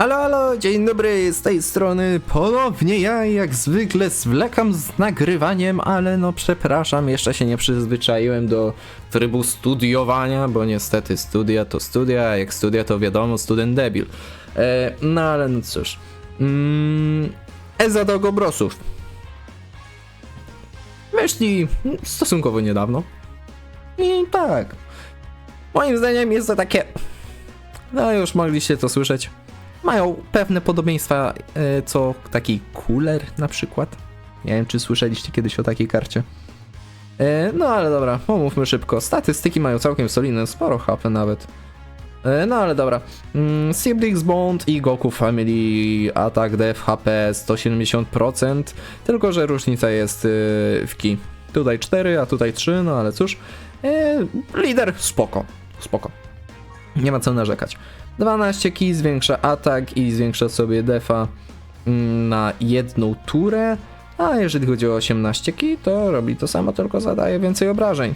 Halo, halo, dzień dobry, z tej strony ponownie ja jak zwykle zwlekam z nagrywaniem, ale no przepraszam, jeszcze się nie przyzwyczaiłem do trybu studiowania, bo niestety studia to studia, a jak studia to wiadomo, student debil. E, no ale no cóż. Mm, Eza do Gobrosów. Weszli stosunkowo niedawno. I tak. Moim zdaniem jest to takie... No już mogliście to słyszeć mają pewne podobieństwa, e, co taki cooler na przykład. Nie wiem, czy słyszeliście kiedyś o takiej karcie. E, No ale dobra, omówmy szybko. Statystyki mają całkiem solidne, sporo HP nawet. E, No ale dobra. Mm, Siblings Bond i Goku Family Attack Def HP 170%, tylko że różnica jest w ki. Tutaj 4, a tutaj 3, no ale cóż. Lider spoko, spoko. Nie ma co narzekać. 12 ki zwiększa atak i zwiększa sobie defa mm, na jedną turę, a jeżeli chodzi o 18 ki, to robi to samo, tylko zadaje więcej obrażeń.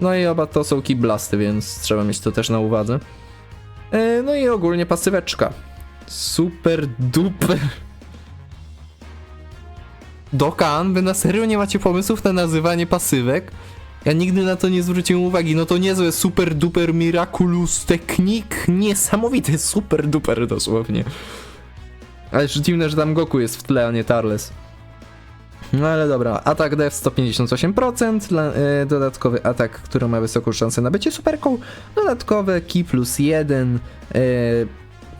No i oba to są ki blasty, więc trzeba mieć to też na uwadze. E, No i ogólnie pasyweczka. Super duper. Dokan, wy na serio nie macie pomysłów na nazywanie pasywek? Ja nigdy na to nie zwróciłem uwagi. No to niezłe super duper miraculous technik. Niesamowite super duper dosłownie. Ale dziwne, że tam Goku jest w tle, a nie Tarles. No ale dobra, atak def 158%, dla, e, dodatkowy atak, który ma wysoką szansę na bycie superką, dodatkowe ki plus 1 e,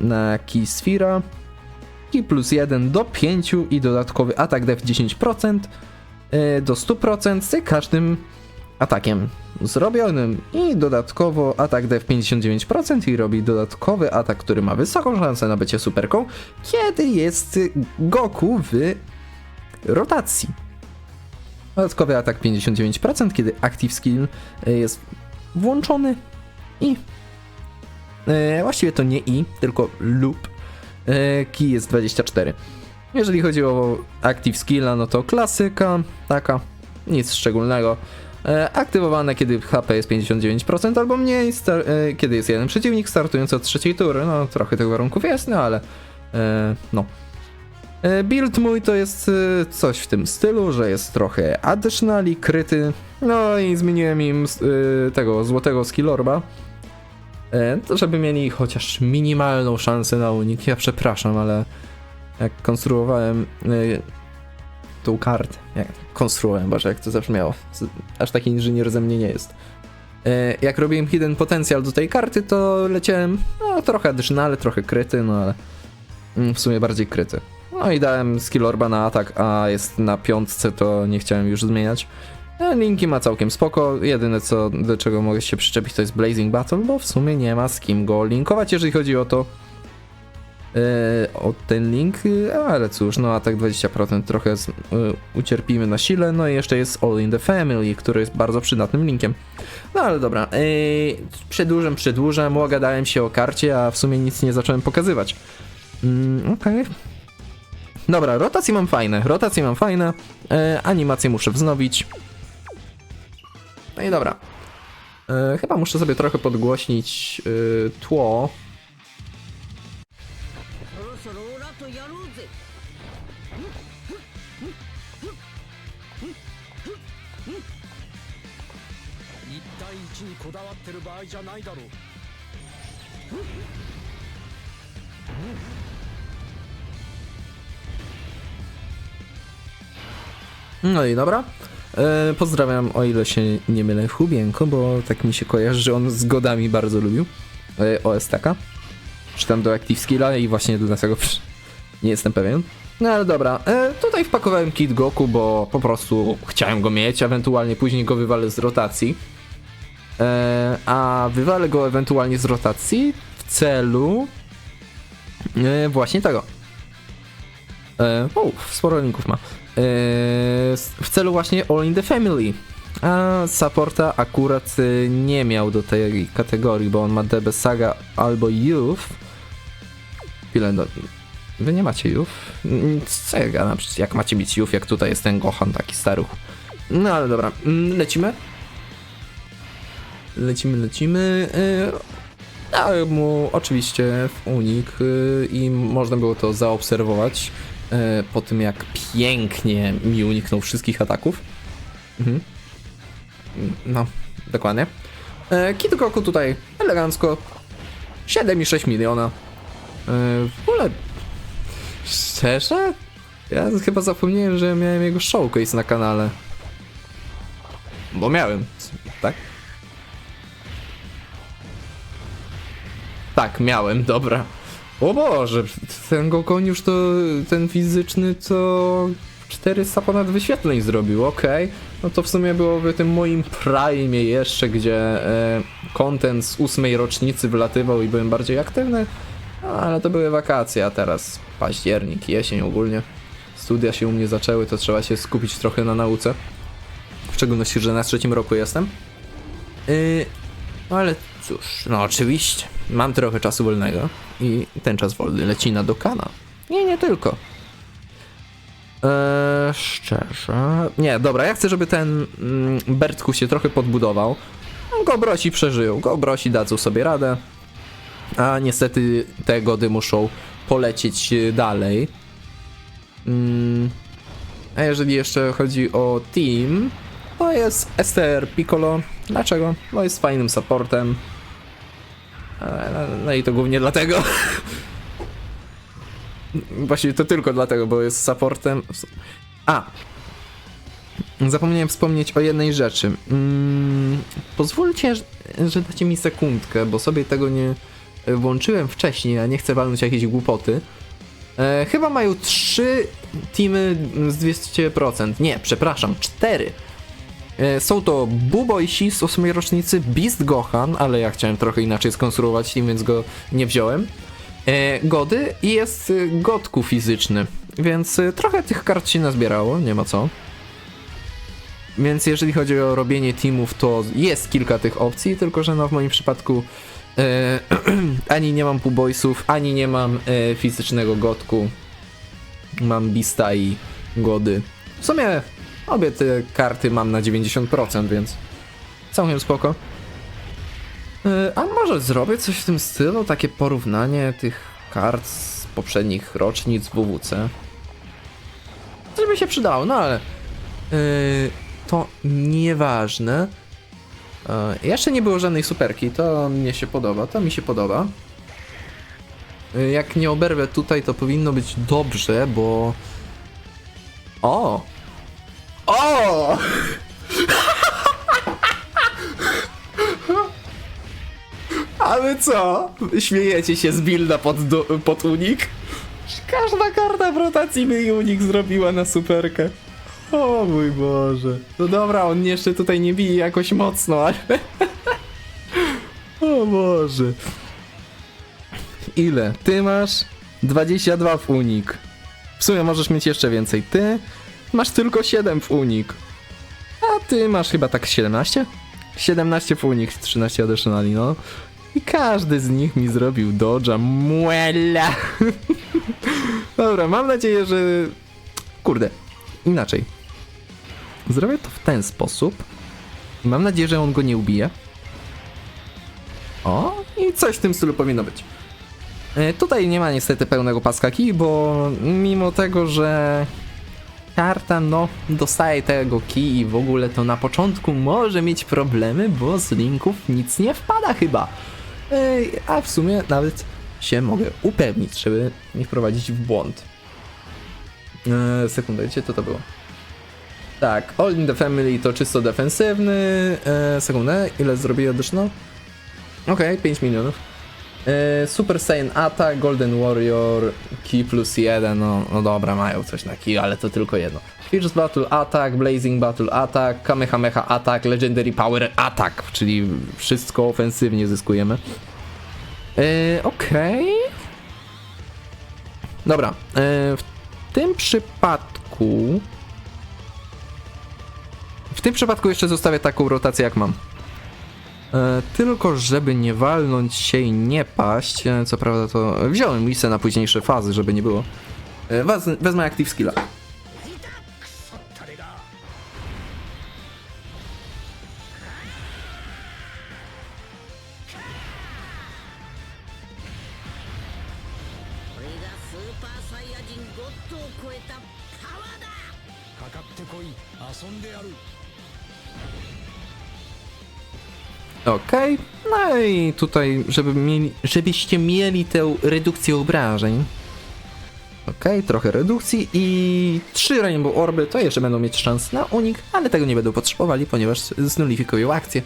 na ki Sfira, ki plus 1 do 5 i dodatkowy atak def 10% e, do 100% z każdym atakiem zrobionym i dodatkowo atak def 59% i robi dodatkowy atak, który ma wysoką szansę na bycie superką, kiedy jest Goku w rotacji. Dodatkowy atak 59%, kiedy active skill e, jest włączony i e, właściwie to nie i, tylko loop e, key jest 24. Jeżeli chodzi o active skilla, no to klasyka, taka, nic szczególnego. E, aktywowane, kiedy HP jest 59% albo mniej, e, kiedy jest jeden przeciwnik startujący od trzeciej tury. No, trochę tych warunków jest, no ale e, no. Build mój to jest coś w tym stylu, że jest trochę additionally, kryty, no i zmieniłem im tego złotego skillorba, żeby mieli chociaż minimalną szansę na unik. Ja przepraszam, ale jak konstruowałem tą kartę, jak konstruowałem, boże jak to zabrzmiało, aż taki inżynier ze mnie nie jest. E, Jak robiłem hidden potencjal do tej karty, to leciałem no, trochę additionale, trochę kryty, no ale mm, w sumie bardziej kryty. No i dałem skill orba na atak, a jest na piątce, to nie chciałem już zmieniać. E, Linki ma całkiem spoko, jedyne co, do czego mogę się przyczepić to jest Blazing Battle, bo w sumie nie ma z kim go linkować, jeżeli chodzi o to, e, o ten link, e, ale cóż, no atak 20% trochę z, e, ucierpimy na sile, no i jeszcze jest All in the Family, który jest bardzo przydatnym linkiem. No ale dobra, e, przedłużam, przedłużam, gadałem się o karcie, a w sumie nic nie zacząłem pokazywać. Mm, Okej. Dobra, rotacje mam fajne, rotacje mam fajne, e, animacje muszę wznowić. No i dobra. Chyba muszę sobie trochę podgłośnić tło. ろそろオラとやろうぜ一対一にこだわってる場合じゃないだろう No i dobra. E, pozdrawiam, o ile się nie mylę, Hubienko, bo tak mi się kojarzy, że on z godami bardzo lubił e, OSTK. Czy tam do Active Skilla i właśnie dlatego przy- nie jestem pewien. No ale dobra, e, tutaj wpakowałem kit Goku, bo po prostu chciałem go mieć, ewentualnie później go wywalę z rotacji. E, a wywalę go ewentualnie z rotacji w celu e, właśnie tego. E, o, sporo linków ma. E, w celu właśnie All in the Family. A supporta akurat e, nie miał do tej kategorii, bo on ma DB Saga albo Youth. Chwilę, do... Wy nie macie? Mm, Co ja gadam? Przecież Jak macie mieć Youth, jak tutaj jest ten Gohan taki staruch. No ale dobra, mm, lecimy. Lecimy, lecimy. E, Dałem mu oczywiście w unik y, i można było to zaobserwować y, po tym, jak pięknie mi uniknął wszystkich ataków. Mhm. No, dokładnie. Kid Goku tutaj elegancko 7,6 miliona. W ogóle szczerze? Ja chyba zapomniałem, że miałem jego showcase na kanale. Bo miałem, tak? Tak, miałem, dobra. O Boże, ten Gokoniusz to ten fizyczny to 400 ponad wyświetleń zrobił, okej. No to w sumie byłoby tym moim prime jeszcze, gdzie e, content z ósmej rocznicy wlatywał i byłem bardziej aktywny. Ale to były wakacje, a teraz październik, jesień ogólnie. Studia się u mnie zaczęły, to trzeba się skupić trochę na nauce. W szczególności, że na trzecim roku jestem. Yy, no ale cóż, no oczywiście, mam trochę czasu wolnego i ten czas wolny leci na Dokana. Nie, nie tylko. Eee, szczerze. Nie, dobra, ja chcę, żeby ten mm, Bertku się trochę podbudował. Gobrosi przeżyją, Gobrosi dadzą sobie radę. A niestety te gody muszą polecieć e, dalej. Mm, a jeżeli jeszcze chodzi o team, to jest STR Piccolo. Dlaczego? Bo jest fajnym supportem. E, No, no i to głównie dlatego. Właściwie to tylko dlatego, bo jest supportem. A! Zapomniałem wspomnieć o jednej rzeczy. Mm, pozwólcie, że dacie mi sekundkę, bo sobie tego nie włączyłem wcześniej, a nie chcę walnąć jakiejś głupoty. E, chyba mają trzy teamy z 200%. Nie, przepraszam, cztery. E, Są to Buboisi z 8 rocznicy, Beast Gohan, ale ja chciałem trochę inaczej skonstruować team, więc go nie wziąłem. E, Gody i jest e, Godku fizyczny, więc e, trochę tych kart się nazbierało, nie ma co. Więc jeżeli chodzi o robienie teamów, to jest kilka tych opcji, tylko że no w moim przypadku ani nie mam Buboisów, ani nie mam e, fizycznego Godku. Mam Bista i Gody. W sumie obie te karty mam na 90%, więc całkiem spoko. E, A może zrobię coś w tym stylu, takie porównanie tych kart z poprzednich rocznic WWC. Coś by się przydało, no ale e, to nieważne. E, Jeszcze nie było żadnej superki, to mnie się podoba, to mi się podoba. E, Jak nie oberwę tutaj, to powinno być dobrze, bo... O! O! Ale co? Śmiejecie się z builda pod, do, pod unik? Każda karta w rotacji by i unik zrobiła na superkę. O mój Boże. No dobra, on jeszcze tutaj nie bije jakoś mocno, ale... o Boże. Ile? Ty masz 22 w unik. W sumie możesz mieć jeszcze więcej. Ty masz tylko 7 w unik. A ty masz chyba tak 17? 17 w unik, 13 additionali, no. I każdy z nich mi zrobił dodge'a. Muela! Dobra, mam nadzieję, że... Kurde, inaczej. Zrobię to w ten sposób. Mam nadzieję, że on go nie ubije. O, i coś w tym stylu powinno być. E, Tutaj nie ma niestety pełnego paska kij, bo mimo tego, że karta no dostaje tego kij i w ogóle to na początku może mieć problemy, bo z linków nic nie wpada chyba. Ej, a w sumie nawet się mogę upewnić, żeby nie wprowadzić w błąd. Sekundę, gdzie to to było? Tak, All in the Family to czysto defensywny. Eee, sekundę, ile zrobię additional? Okej, 5 milionów. Eee, Super Saiyan Attack, Golden Warrior, Key plus 1, no, no dobra, mają coś na key, ale to tylko jedno. Fierce Battle Attack, Blazing Battle Attack, Kamehameha Attack, Legendary Power Attack, czyli wszystko ofensywnie zyskujemy. Eee, Okej. Dobra, eee, w tym przypadku... W tym przypadku jeszcze zostawię taką rotację jak mam. E, tylko żeby nie walnąć się i nie paść, e, co prawda to wziąłem listę na późniejsze fazy, żeby nie było. E, wez, wezmę Active Skilla. かかってこい遊んでやる Okej, no i tutaj, żeby mieli, żebyście mieli tę redukcję obrażeń. Okej, trochę redukcji i trzy Rainbow Orby to jeszcze będą mieć szansę na unik, ale tego nie będą potrzebowali, ponieważ znulifikują akcję.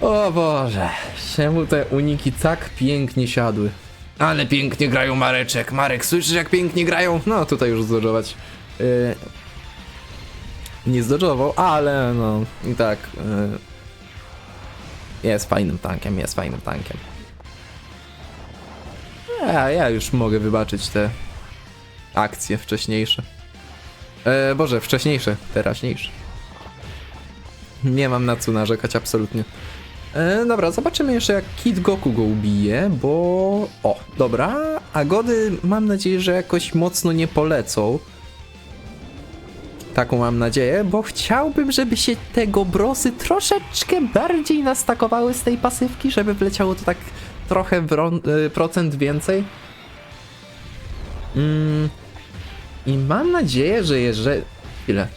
O Boże, czemu te uniki tak pięknie siadły? Ale pięknie grają Mareczek. Marek, słyszysz jak pięknie grają? No tutaj już zdodżować. Yy, nie zdodżował, ale no i tak. Yy, jest fajnym tankiem, jest fajnym tankiem. Ja, ja już mogę wybaczyć te akcje wcześniejsze. E, Boże, wcześniejsze, teraźniejsze. Nie mam na co narzekać, absolutnie. E, dobra, zobaczymy jeszcze jak Kid Goku go ubije, bo... O, dobra, a gody mam nadzieję, że jakoś mocno nie polecą. Taką mam nadzieję, bo chciałbym, żeby się te gobrosy troszeczkę bardziej nastakowały z tej pasywki, żeby wleciało to tak trochę y, procent więcej. Mm. I mam nadzieję, że jeżeli... Chwilę.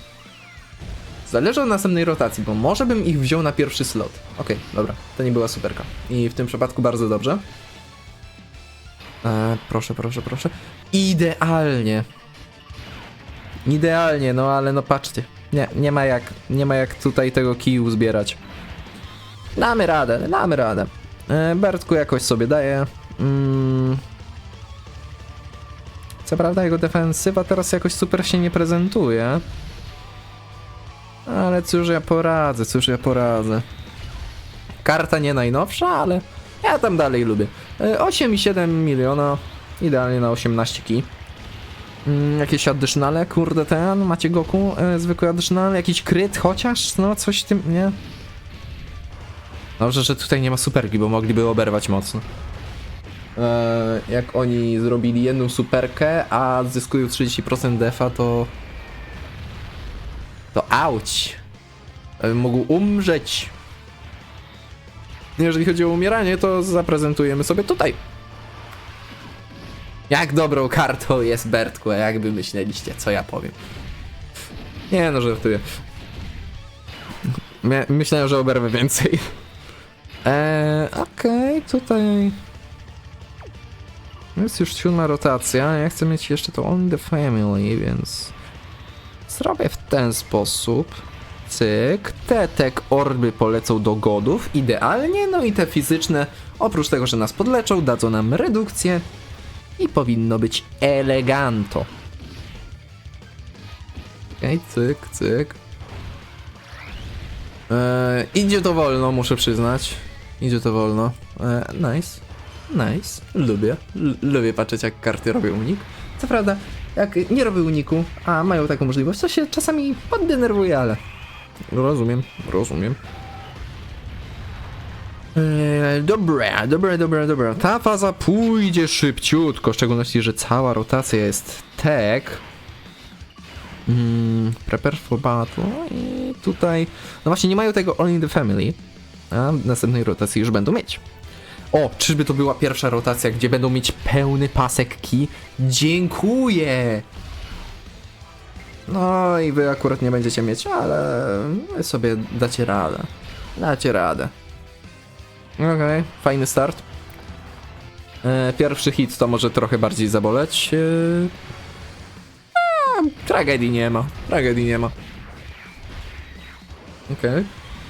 Zależy od następnej rotacji, bo może bym ich wziął na pierwszy slot. Okej, dobra, to nie była superka. I w tym przypadku bardzo dobrze. E, proszę, proszę, proszę. Idealnie. Idealnie, no ale no patrzcie. Nie, nie ma jak, nie ma jak tutaj tego kiju zbierać. Damy radę, damy radę. E, Bertku jakoś sobie daje. Mm. Co prawda jego defensywa teraz jakoś super się nie prezentuje. Ale cóż ja poradzę, cóż ja poradzę. Karta nie najnowsza, ale ja tam dalej lubię. E, 8,7 miliona. Idealnie na 18 kij. Mm, jakieś additionale, kurde ten, macie Goku, e, zwykły additional, jakiś kryt chociaż, no coś w tym, nie? Dobrze, że tutaj nie ma superki, bo mogliby oberwać mocno. E, jak oni zrobili jedną superkę, a zyskują 30% defa, to... To auć! E, Mógł umrzeć! Jeżeli chodzi o umieranie, to zaprezentujemy sobie tutaj. Jak dobrą kartą jest Bertku, jakby myśleliście, co ja powiem. Nie no, żartuję. Mia- myślałem, że oberwę więcej. Eee, okej, tutaj... Jest już siódma rotacja, ja chcę mieć jeszcze to on the family, więc... Zrobię w ten sposób. Cyk. Te tek orby polecą do godów, idealnie, no i te fizyczne, oprócz tego, że nas podleczą, dadzą nam redukcję i powinno być eleganto. Okej, cyk, cyk. Eee, idzie to wolno, muszę przyznać. Idzie to wolno. Eee, nice. Nice. Lubię. L- lubię patrzeć, jak karty robią unik. Co prawda, jak nie robią uniku, a mają taką możliwość, to się czasami poddenerwuje, ale... Rozumiem, rozumiem. Eee, dobra, dobra, dobra, dobra. Ta faza pójdzie szybciutko, w szczególności, że cała rotacja jest tech. Mm, prepare for battle i tutaj... No właśnie, nie mają tego All in the Family, a w następnej rotacji już będą mieć. O, czyżby to była pierwsza rotacja, gdzie będą mieć pełny pasek ki? Dziękuję! No i wy akurat nie będziecie mieć, ale sobie dacie radę. Dacie radę. Okej, fajny start. E, pierwszy hit to może trochę bardziej zaboleć. E, tragedii nie ma. Tragedii nie ma. Okej.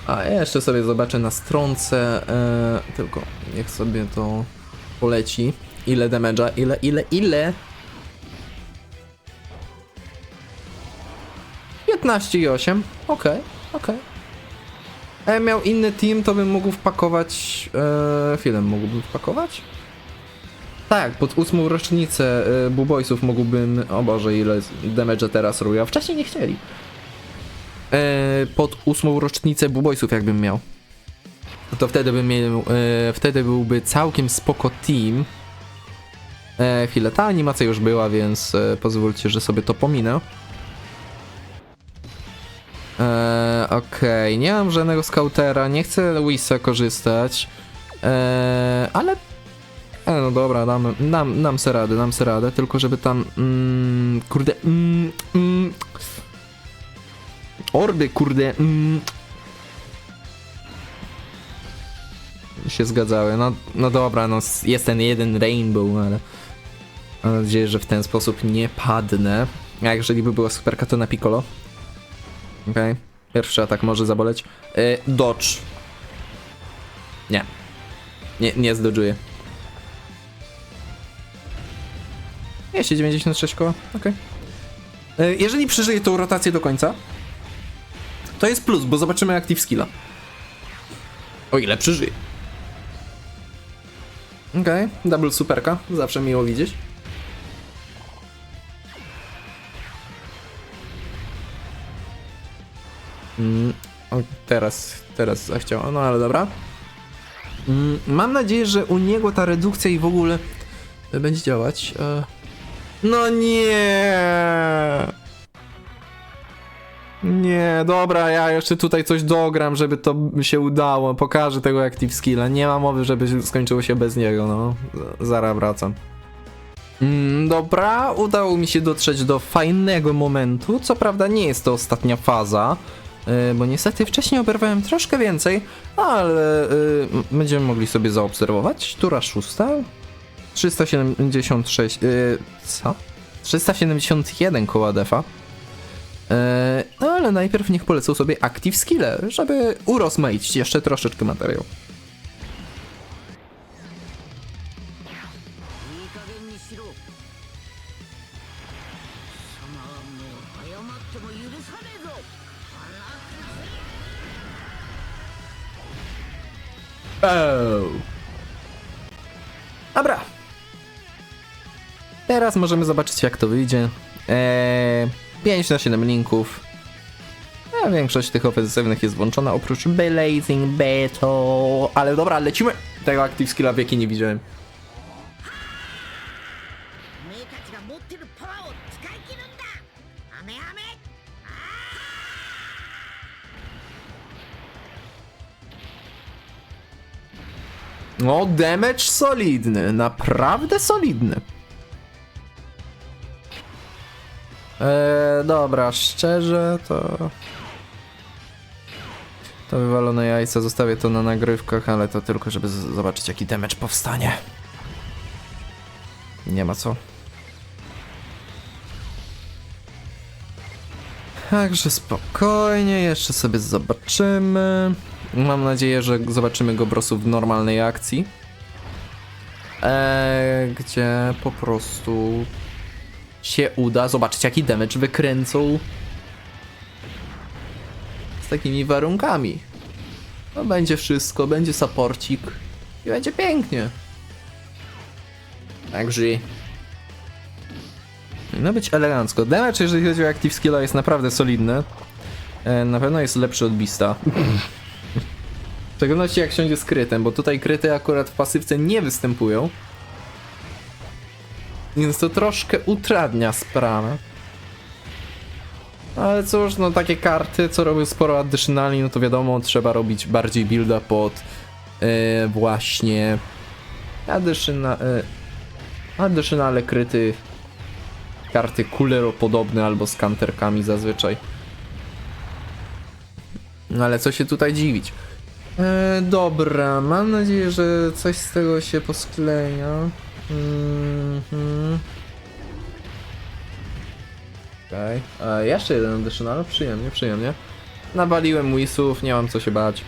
A ja jeszcze sobie zobaczę na stronce. E, tylko niech sobie to poleci. Ile damage'a? Ile, ile, ile? 15,8. Okej, okej. A ja miał inny team, to bym mógł wpakować. E, film mógłbym wpakować? Tak, pod ósmą rocznicę e, Buboysów mógłbym. O Boże, ile damage teraz robił, a wcześniej nie chcieli. E, pod ósmą rocznicę Buboysów, jakbym miał. To wtedy bym miał. E, wtedy byłby całkiem spoko team. E, chwilę, ta animacja już była, więc e, pozwólcie, że sobie to pominę. Okej, nie mam żadnego skautera, nie chcę Wisa korzystać, eee, ale Ale no dobra, dam, dam, dam se radę, dam se radę, tylko żeby tam, mm, kurde, mm, mm, orby, kurde, mm, się zgadzały. No, no dobra, no jest ten jeden rainbow, ale mam nadzieję, że w ten sposób nie padnę. A jeżeli by była superka, to na piccolo. Okej. Pierwszy atak może zaboleć. Yy, dodge. Nie. Nie, nie zdodżuję. 296 koła, okej. Yy, Jeżeli przeżyję tą rotację do końca, to jest plus, bo zobaczymy active skilla. O ile przeżyję. Okej, double superka, zawsze miło widzieć. Mm, o, teraz, teraz zachciała, no ale dobra. Mm, mam nadzieję, że u niego ta redukcja i w ogóle będzie działać. E... No nie! Nie, dobra, ja jeszcze tutaj coś dogram, żeby to się udało. Pokażę tego active skilla. Nie ma mowy, żeby skończyło się bez niego, no. Zaraz wracam. Mm, dobra, udało mi się dotrzeć do fajnego momentu. Co prawda nie jest to ostatnia faza, bo niestety wcześniej oberwałem troszkę więcej, ale m- będziemy mogli sobie zaobserwować. Tura szósta. 376. Y, co? 371 koła defa. E, No ale najpierw niech polecą sobie Active Skille, żeby urozmaicić jeszcze troszeczkę materiał. Dobra. Teraz możemy zobaczyć jak to wyjdzie. Eee, 5 na 7 linków. A większość tych ofensywnych jest włączona oprócz Blazing Battle. Ale dobra, lecimy. Tego Active Skilla w jakiej nie widziałem. No, damage solidny, naprawdę solidny. Eee, dobra, szczerze to... To wywalone jajca, zostawię to na nagrywkach, ale to tylko, żeby zobaczyć jaki damage powstanie. Nie ma co. Także spokojnie, jeszcze sobie zobaczymy. Mam nadzieję, że zobaczymy go po prostu w normalnej akcji. Eee, gdzie po prostu się uda zobaczyć jaki damage wykręcą z takimi warunkami. No będzie wszystko, będzie saporcik i będzie pięknie. Także no być elegancko. Damage jeżeli chodzi o active skilla jest naprawdę solidny. E, na pewno jest lepszy od Beasta. W szczególności jak siądzie z krytem, bo tutaj kryty akurat w pasywce nie występują. Więc to troszkę utrudnia sprawę. Ale cóż, no takie karty, co robią sporo additionali, no to wiadomo, trzeba robić bardziej builda pod e, właśnie additional, e, additionale kryty karty kulero-podobne albo z kanterkami zazwyczaj. No ale co się tutaj dziwić? E, dobra, mam nadzieję, że coś z tego się poskleja. Mhm. Okej. Okay. Jeszcze jeden additional, przyjemnie, przyjemnie. Nawaliłem wisów, nie mam co się bać.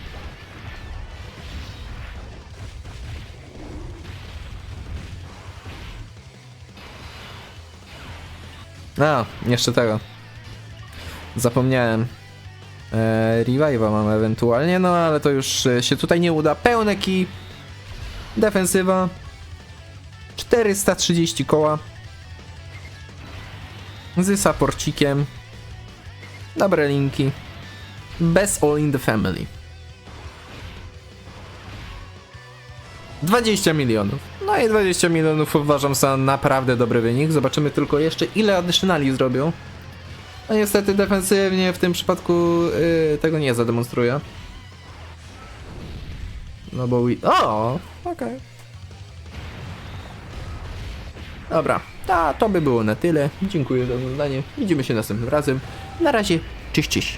A, jeszcze tego. Zapomniałem. E, revive'a mam ewentualnie, no ale to już e, się tutaj nie uda. Pełne key. Defensywa. 430 koła. Z saporcikiem. Dobre linki. Bez all in the family. 20 milionów. No i 20 milionów uważam za naprawdę dobry wynik. Zobaczymy tylko jeszcze ile additionali zrobią. No niestety defensywnie w tym przypadku yy, tego nie zademonstruję. No bo... O, okej. Dobra, to, to by było na tyle. Dziękuję za oglądanie. Widzimy się następnym razem. Na razie, cześć, cześć.